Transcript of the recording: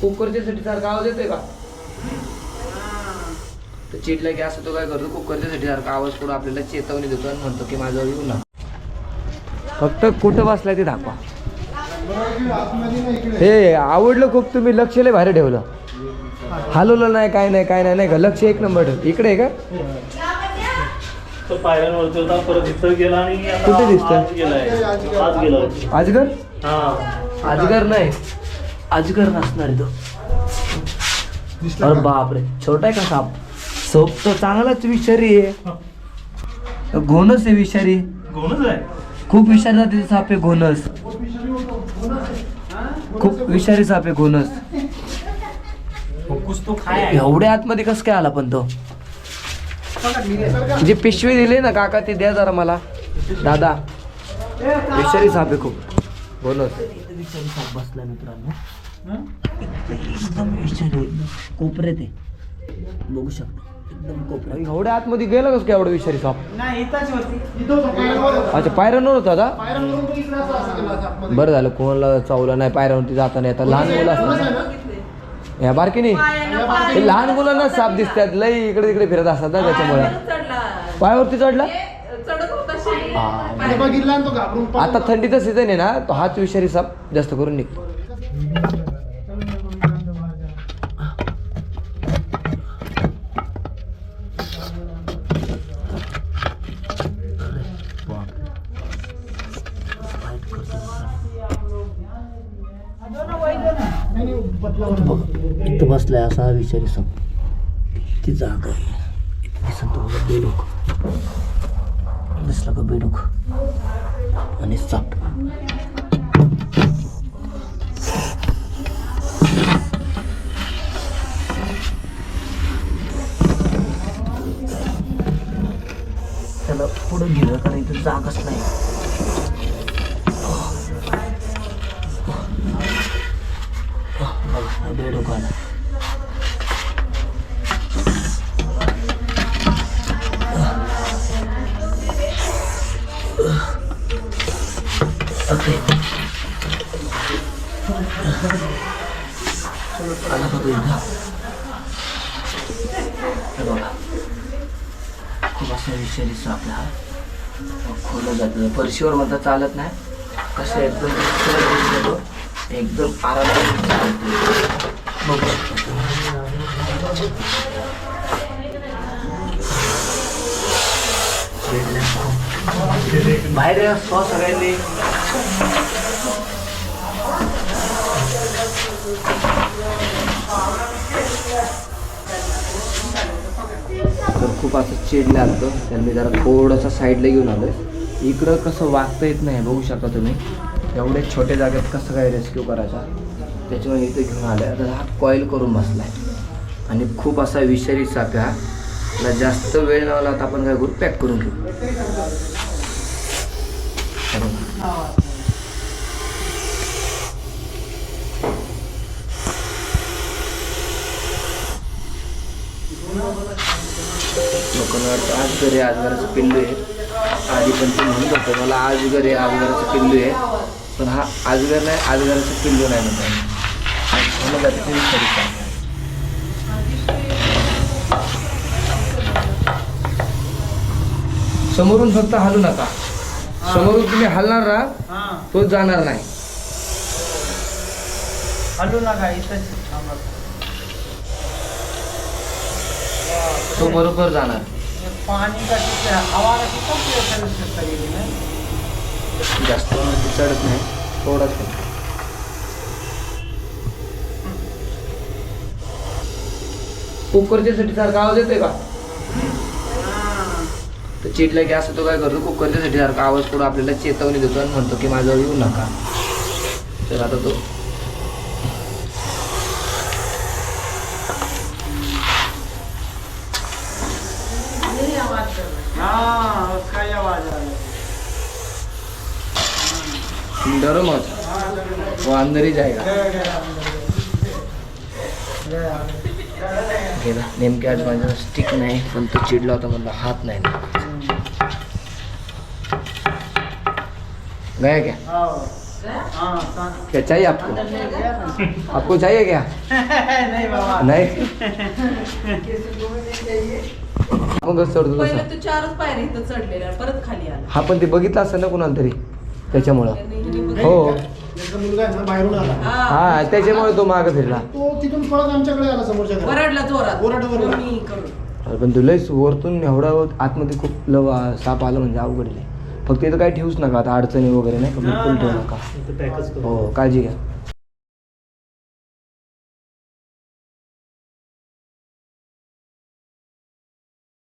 कुकरच्या साठी सारखा आवाज येतोय का? तर चिडला की असं तो काय करतो कुकरच्या साठी सारखा आवाज पुढे आपल्याला चेतवणी देतो आणि म्हणतो की माझ्यावर येऊ ना. फक्त कुठं बसलाय ते दाखवा. हे आवडलं खूप तुम्ही लक्ष लय भारी ठेवलं. हलवलं नाही काय नाही काय नाही नाही का? लक्ष एक नंबर ठेव. इकडे आहे का? कुठे दिसतोय? आज होता. अजगर नाही. अजगर नसणार तो अरे बापरे. छोटा आहे का साप? सोप तर चांगलाच विषारी आहे. घोणस आहे विषारी. कोणच आहे? खूप विषारी जातीचे साप आहे. घोणस खूप विषारी साप आहे खाया एवढ्या आतमध्ये कसं काय आला पण तो? जी पिशवी दिली ना काका ती द्या जरा मला. दादा. विषारी साप आहे खूप. घोणस विषारी साप बसला मित्रांनो एकदम विषारी कोपऱ्यात आहे बघू शकता एकदम कोपऱ्यात एवढ्या आतमध्ये गेला कसं काय एवढं विषारी साप? अच्छा पायऱ्यांवर होता का बरं झालं कोणाला चावलं नाही पायऱ्यावरती जाता नाही आता लहान मुलं असतात या बारकी नाही लहान मुलांना साप दिसतात. लई इकडे तिकडे फिरत असतात ना त्याच्यामुळे. पायावरती चढला? तो घाबरून आता थंडीचा सीझन आहे ना तो हाच विषारी साप जास्त करून निघतो. इथं बसलाय असा विषारी साप. ती जागा आहे. दिसत तो बघा बेडूक दिसला का बेडूक आणि साप त्याला पुढं गेलं कारण इथं जागाच नाही बघा, बेडूक आला बघा खूप असा विषय दिसतो आहे हा खोलं जातं परशीवर म्हणता चालत नाही कसं एकदम सहज एकदम चालतो बघू बाहेर या, स्व सगळ्यांनी. तर खूप असं चिडलं आलं तर मी जरा थोडंसं साईडला घेऊन आलो इकडं कसं वागता येत नाही बघू शकता तुम्ही. एवढे छोट्या जागेत कसं काय रेस्क्यू करायचा? त्याच्यामुळे इथं घेऊन आलं तर हा कॉईल करून बसला आहे आणि खूप असा विषारी साप हा. जास्त वेळ लावला तर आपण काय करू? पॅक करून घेऊ. लोकांना वाटतं आज घरी आजगराचं पिल्लू आहे आधी पण ते म्हणत होतं मला आज घरी आजगराचं पिल्लू आहे पण हा आजगर नाही आजगराचं पिल्लू नाही म्हणतात. म्हणलं जातं ते समोरून फक्त हलू नका. समोरून तुम्ही हलणार ना तो जाणार नाही. हलू नका इथंच थांबा. तो बरोबर जाणार. हे पाणी का हवा का नाही जास्त वरती चढत नाही थोडाच कुकरच्या साठी सारखा आवाज येतोय का? तर चिडला की असं तो काय करतो? कुकरच्या साठी सारखा आवाज करून आपल्याला चेतवणी देतो आणि म्हणतो की माझ्यावर येऊ नका. तर आता तो डरो मत वो अंदर ही जाएगा गेला. नेमके आज माझ्या स्टिक नाही पण तो चिडला होता म्हणला हात नाही. गया। क्या हाँ हाँ सांस क्या चाहिए आपको? आपको चाहिए क्या? नहीं बाबा। नाही? मग पहिलं तू चारच पायऱ्या इथं चढलेल्या परत खाली आला. हा पण ते बघितलं असेल ना कुणाला तरी त्याच्यामुळं. हो. त्याचा मुलगा आहे ना बाहेरून आला. हा. हा त्याच्यामुळे तो मागं फिरला. तो तिथून पळत आमच्याकडे आला समोरच्या घरात. वरडला जोरात. ओरड, ओरड. मी करून अरे पण तुला वरतून एवढा आतमध्ये खूप लव साप आलं म्हणजे अवघड आहे. फक्त इथं काही ठेवूच नका आता अडचणी वगैरे नाही का बिलकुल ठेवू नका. हो काळजी घ्या.